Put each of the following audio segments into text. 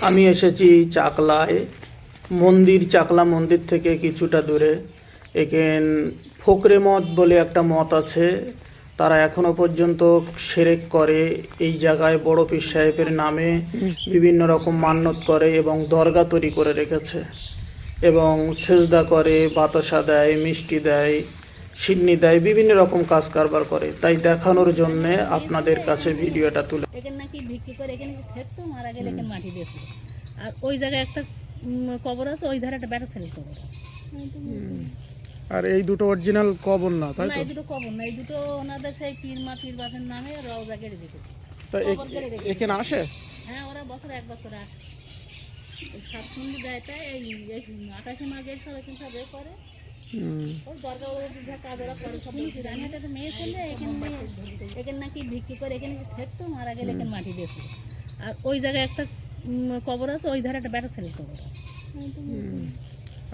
আমি এসেছি চাকলায়। মন্দির, চাকলা মন্দির থেকে কিছুটা দূরে। এখান ফকরে মত বলে একটা মত আছে। তারা এখনও পর্যন্ত সেরেক করে। এই জায়গায় বড় পীর সাহেবের নামে বিভিন্ন রকম মান্যত করে এবং দরগা তৈরি করে রেখেছে। এবং সেজদা করে, বাতাসা দেয়, মিষ্টি দেয়। সিন্নি দেয় বিভিন্ন রকম কাজ কারবার করে। তাই দেখানোর জন্যে আপনাদের কাছে ভিডিওটা তুলে এখানে নাকি বিক্রি করে এখানে কি থাকতো মারা গেলে এখানে মাটি দিয়েছিল আর ওই জায়গায় একটা কবর আছে ওই ধারে একটা ব্যাটা ছেলের কবর আর এই দুটো অরিজিনাল কবর না না এই দুটো কবর না এই দুটো ওনাদের সেই পীর মা পীর বাসের নামে রওজা তা। এখানে আসে? হ্যাঁ ওরা বছর এক বছর আসে। ওই সাতসঙ্গী দেয়টা এই এই আকাশে মাঝে সব এখানে সব করে।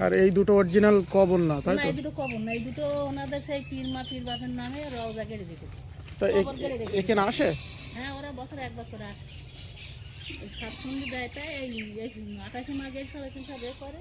আর এই দুটো অরিজিনাল কবর না, তাই তো এই দুটো কবর না এই দুটো ওনাদের সেই পীর মা পীর বাসের নামে রওজা কেটে দিতেছে তা। এখানে আসে হ্যাঁ ওরা বছর এক বছর আসে ওই সাতসঙ্গী দেয়টা এই এই আকাশে মাঝে সব এখানে সব করে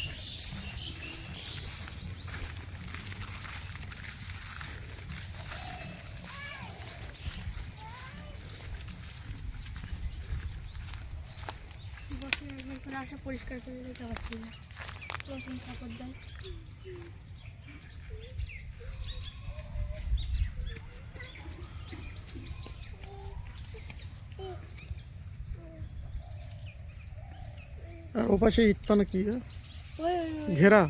করে আসা পরিষ্কার করে দিতে পারছি না। প্রথম দেয়। আর ওপাশে ইটপানা কি ওই ওই ওই। ঘেরা।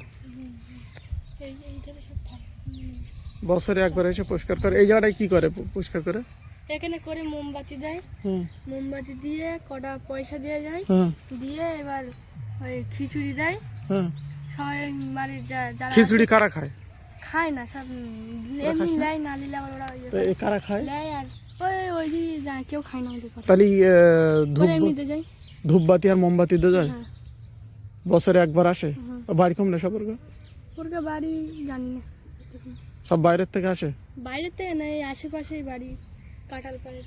বছরে একবার এসে পরিষ্কার করে। এই জায়গাটায় কি করে পরিষ্কার করে? এখানে করে মোমবাতি দেয়। মোমবাতি দিয়ে কটা পয়সা দেওয়া যায়। হ্যাঁ দিয়ে এবার ওই খিচুড়ি দেয়। হ্যাঁ সবাই যা যারা খিচুড়ি কারা খায়? খায় না সব এমনি নেয় না নিলে আবার ওরা ইয়ে করে। খায়? নেয় আর ওই ওই যায় কেউ খায় না আমাদের তাহলে এমনিতে যায় ধূপবাতি আর মোমবাতি দিয়ে যায় হ্যাঁ। বছরে একবার আসে? হুম। বাড়ি কম না সবার ওরকে বাড়ি জানি না। সব বাইরের থেকে আসে? বাইরের থেকে না এই আশেপাশেই বাড়ি। কাঁঠাল পাড়ে